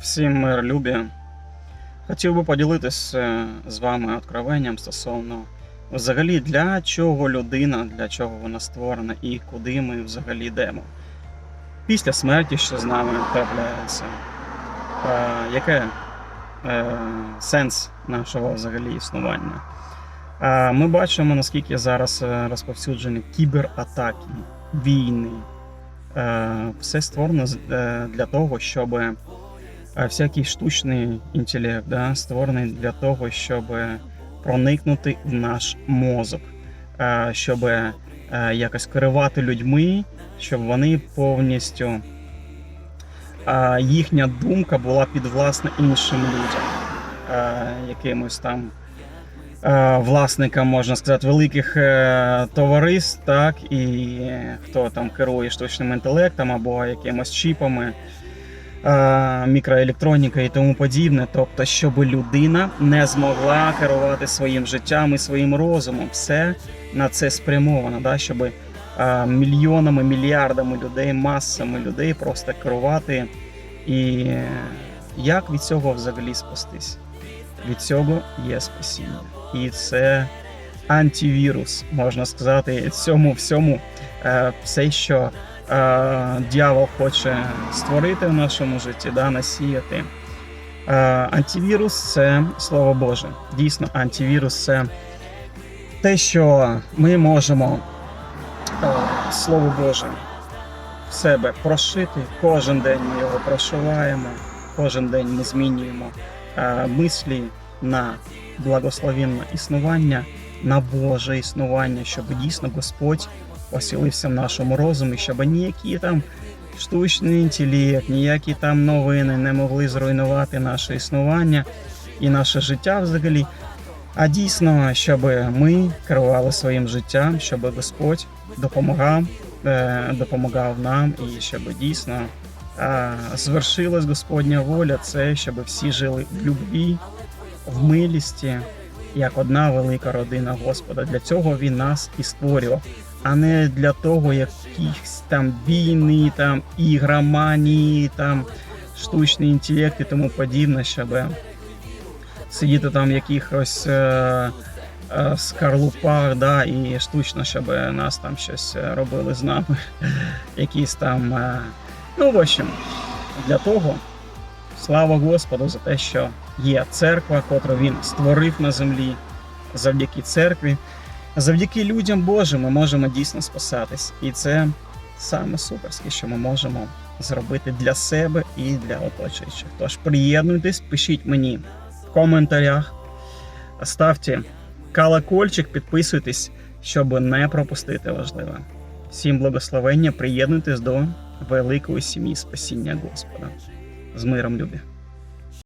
Всім мир любі. Хотів би поділитися з вами откровенням стосовно взагалі для чого людина, для чого вона створена і куди ми взагалі йдемо. Після смерті, що з нами трапляється, е, яке е, сенс нашого взагалі існування? Е, ми бачимо, наскільки зараз е, розповсюджені кібератаки, війни. Е, все створено е, для того, щоб е, всякий штучний інтелект да, створений для того, щоб проникнути в наш мозок, е, щоб е, якось керувати людьми, щоб вони повністю е, їхня думка була підвласна іншим людям, е, якимось там. е, Власникам, можна сказати, великих е, товариств, так і хто там керує штучним інтелектом або якимось чіпами, е, мікроелектроніка і тому подібне. Тобто, щоб людина не змогла керувати своїм життям і своїм розумом. Все на це спрямовано, да? щоб е, мільйонами, мільярдами людей, масами людей просто керувати. І е, як від цього взагалі спастись? Від цього є спасіння. І це антивірус, можна сказати, цьому всьому е, все, що е, дьявол хоче створити в нашому житті, да, насіяти. Е, антивірус це слово Боже. Дійсно, антивірус це те, що ми можемо е, Слово Боже в себе прошити. Кожен день ми його прошиваємо, кожен день ми змінюємо е, мислі на благословенне існування, на Боже існування, щоб дійсно Господь поселився в нашому розумі, щоб ніякі там штучний інтелект, ніякі там новини не могли зруйнувати наше існування і наше життя взагалі. А дійсно, щоб ми керували своїм життям, щоб Господь допомагав, е, допомагав нам, і щоб дійсно е, звершилась Господня воля, це щоб всі жили в любві, в милісті, як одна велика родина Господа. Для цього він нас і створював, а не для того, якихось там війни, там ігроманії, там штучний інтелект і тому подібне, щоб сидіти там в якихось е, е, скорлупах, да, і штучно, щоб нас там щось е, робили з нами. Якісь там. Е, ну, в общем, для того. Слава Господу за те, що є церква, котру він створив на землі. Завдяки церкві, завдяки людям Божим ми можемо дійсно спасатись. І це саме суперське, що ми можемо зробити для себе і для оточуючих. Тож приєднуйтесь, пишіть мені в коментарях, ставте колокольчик, підписуйтесь, щоб не пропустити важливе. Всім благословення, приєднуйтесь до великої сім'ї спасіння Господа. З миром любі.